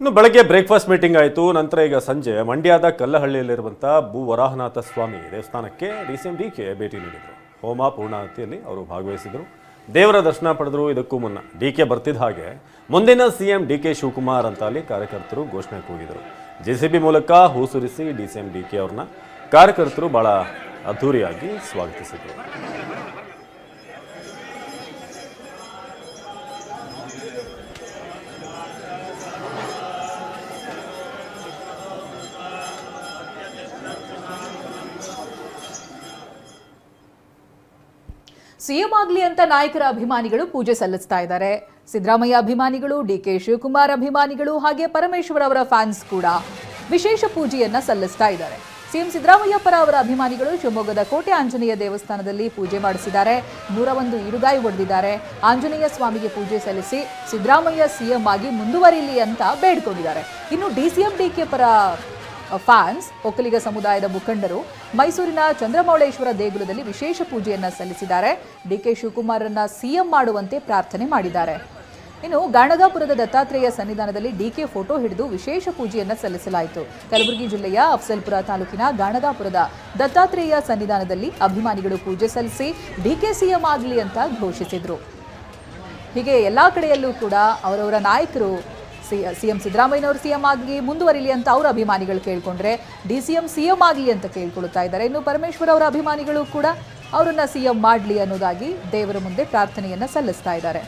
ಇನ್ನು ಬೆಳಗ್ಗೆ breakfast meeting ಆಯಿತು. ನಂತರ ಈಗ ಸಂಜೆ ಮಂಡ್ಯದ ಕಲ್ಲಹಳ್ಳಿಯಲ್ಲಿರುವಂಥ ಭೂ ವರಾಹನಾಥ ಸ್ವಾಮಿ ದೇವಸ್ಥಾನಕ್ಕೆ D C M D K ಭೇಟಿ ನೀಡಿದರು. ಹೋಮ ಪೂರ್ಣಾಹುತಿಯಲ್ಲಿ ಅವರು ಭಾಗವಹಿಸಿದರು. ದೇವರ ದರ್ಶನ ಪಡೆದರು. ಇದಕ್ಕೂ ಮುನ್ನ ಡಿ ಕೆ ಬರ್ತಿದ್ದ ಹಾಗೆ ಮುಂದಿನ ಸಿಎಂ ಡಿ ಶಿವಕುಮಾರ್ ಅಂತ ಅಲ್ಲಿ ಕಾರ್ಯಕರ್ತರು ಘೋಷಣೆ ಕೂಗಿದರು. ಜೆಸಿಬಿ ಮೂಲಕ ಹೂಸುರಿಸಿ D C M D K ಅವ್ರನ್ನ ಕಾರ್ಯಕರ್ತರು ಬಹಳ ಅದ್ಧೂರಿಯಾಗಿ ಸ್ವಾಗತಿಸಿದರು. ಸಿಎಂ ಆಗಲಿ ಅಂತ ನಾಯಕರ ಅಭಿಮಾನಿಗಳು ಪೂಜೆ ಸಲ್ಲಿಸ್ತಾ ಇದ್ದಾರೆ. ಸಿದ್ದರಾಮಯ್ಯ ಅಭಿಮಾನಿಗಳು ಡಿ ಕೆ ಶಿವಕುಮಾರ್ ಅಭಿಮಾನಿಗಳು ಹಾಗೆ ಪರಮೇಶ್ವರ್ ಅವರ ಫ್ಯಾನ್ಸ್ ಕೂಡ ವಿಶೇಷ ಪೂಜೆಯನ್ನ ಸಲ್ಲಿಸ್ತಾ ಇದ್ದಾರೆ. ಸಿಎಂ ಸಿದ್ದರಾಮಯ್ಯ ಪರ ಅವರ ಅಭಿಮಾನಿಗಳು ಶಿವಮೊಗ್ಗದ ಕೋಟೆ ಆಂಜನೇಯ ದೇವಸ್ಥಾನದಲ್ಲಿ ಪೂಜೆ ಮಾಡಿಸಿದ್ದಾರೆ. ನೂರ ಒಂದು ಇರುಗಾಯಿ ಹೊಡೆದಿದ್ದಾರೆ ಆಂಜನೇಯ ಸ್ವಾಮಿಗೆ ಪೂಜೆ ಸಲ್ಲಿಸಿ ಸಿದ್ದರಾಮಯ್ಯ ಸಿಎಂ ಆಗಿ ಮುಂದುವರಿಲಿ ಅಂತ ಬೇಡ್ಕೊಂಡಿದ್ದಾರೆ. ಇನ್ನು ಡಿ ಸಿಎಂ ಡಿ ಕೆ ಪರ ಫ್ಯಾನ್ಸ್, ಒಕ್ಕಲಿಗ ಸಮುದಾಯದ ಮುಖಂಡರು ಮೈಸೂರಿನ ಚಂದ್ರಮೌಳೇಶ್ವರ ದೇಗುಲದಲ್ಲಿ ವಿಶೇಷ ಪೂಜೆಯನ್ನು ಸಲ್ಲಿಸಿದ್ದಾರೆ. ಡಿಕೆ ಶಿವಕುಮಾರನ್ನ ಸಿಎಂ ಮಾಡುವಂತೆ ಪ್ರಾರ್ಥನೆ ಮಾಡಿದ್ದಾರೆ. ಇನ್ನು ಗಾಣಗಾಪುರದ ದತ್ತಾತ್ರೇಯ ಸನ್ನಿಧಾನದಲ್ಲಿ ಡಿಕೆ ಫೋಟೋ ಹಿಡಿದು ವಿಶೇಷ ಪೂಜೆಯನ್ನು ಸಲ್ಲಿಸಲಾಯಿತು. ಕಲಬುರಗಿ ಜಿಲ್ಲೆಯ ಅಫ್ಸಲ್ಪುರ ತಾಲೂಕಿನ ಗಾಣಗಾಪುರದ ದತ್ತಾತ್ರೇಯ ಸನ್ನಿಧಾನದಲ್ಲಿ ಅಭಿಮಾನಿಗಳು ಪೂಜೆ ಸಲ್ಲಿಸಿ ಡಿಕೆ ಸಿಎಂ ಆಗಲಿ ಅಂತ ಘೋಷಿಸಿದರು. ಹೀಗೆ ಎಲ್ಲ ಕಡೆಯಲ್ಲೂ ಕೂಡ ಅವರವರ ನಾಯಕರು ಸಿ ಸಿಎಂ ಸಿದ್ದರಾಮಯ್ಯನವರು ಸಿಎಂ ಆಗಿ ಮುಂದುವರಿಲಿ ಅಂತ ಅವರ ಅಭಿಮಾನಿಗಳು ಕೇಳಿಕೊಂಡ್ರೆ ಡಿ ಸಿ ಎಂ ಸಿಎಂ ಆಗಲಿ ಅಂತ ಕೇಳ್ಕೊಳ್ತಾ ಇದ್ದಾರೆ. ಇನ್ನು ಪರಮೇಶ್ವರ್ ಅವರ ಅಭಿಮಾನಿಗಳು ಕೂಡ ಅವರನ್ನ ಸಿಎಂ ಮಾಡಲಿ ಅನ್ನೋದಾಗಿ ದೇವರ ಮುಂದೆ ಪ್ರಾರ್ಥನೆಯನ್ನು ಸಲ್ಲಿಸ್ತಾ ಇದ್ದಾರೆ.